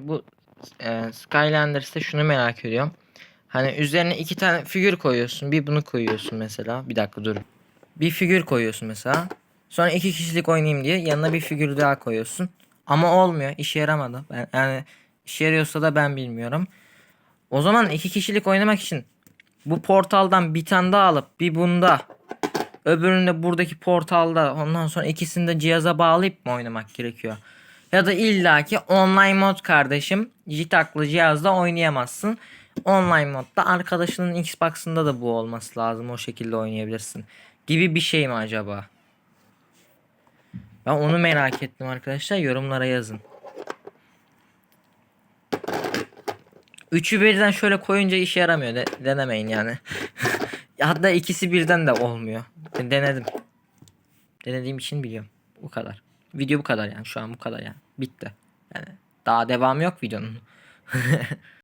Bu e, Skylanders'te şunu merak ediyorum. Hani üzerine iki tane figür koyuyorsun. Bir bunu koyuyorsun mesela. Bir dakika dur. Bir figür koyuyorsun mesela. Sonra iki kişilik oynayayım diye yanına bir figür daha koyuyorsun. Ama olmuyor. işe yaramadı. Ben, yani işe yarıyorsa da ben bilmiyorum. O zaman iki kişilik oynamak için bu portaldan bir tane daha alıp bir bunda öbüründe buradaki portalda ondan sonra ikisini de cihaza bağlayıp mı oynamak gerekiyor? Ya da illaki online mod kardeşim jitaklı cihazda oynayamazsın. Online modda arkadaşının Xbox'ında da bu olması lazım. O şekilde oynayabilirsin. Gibi bir şey mi acaba? Ben onu merak ettim arkadaşlar. Yorumlara yazın. Üçü birden şöyle koyunca işe yaramıyor. De- denemeyin yani. Hatta ikisi birden de olmuyor. Denedim. Denediğim için biliyorum. Bu kadar. Video bu kadar yani. Şu an bu kadar yani. Bitti. Yani daha devamı yok videonun.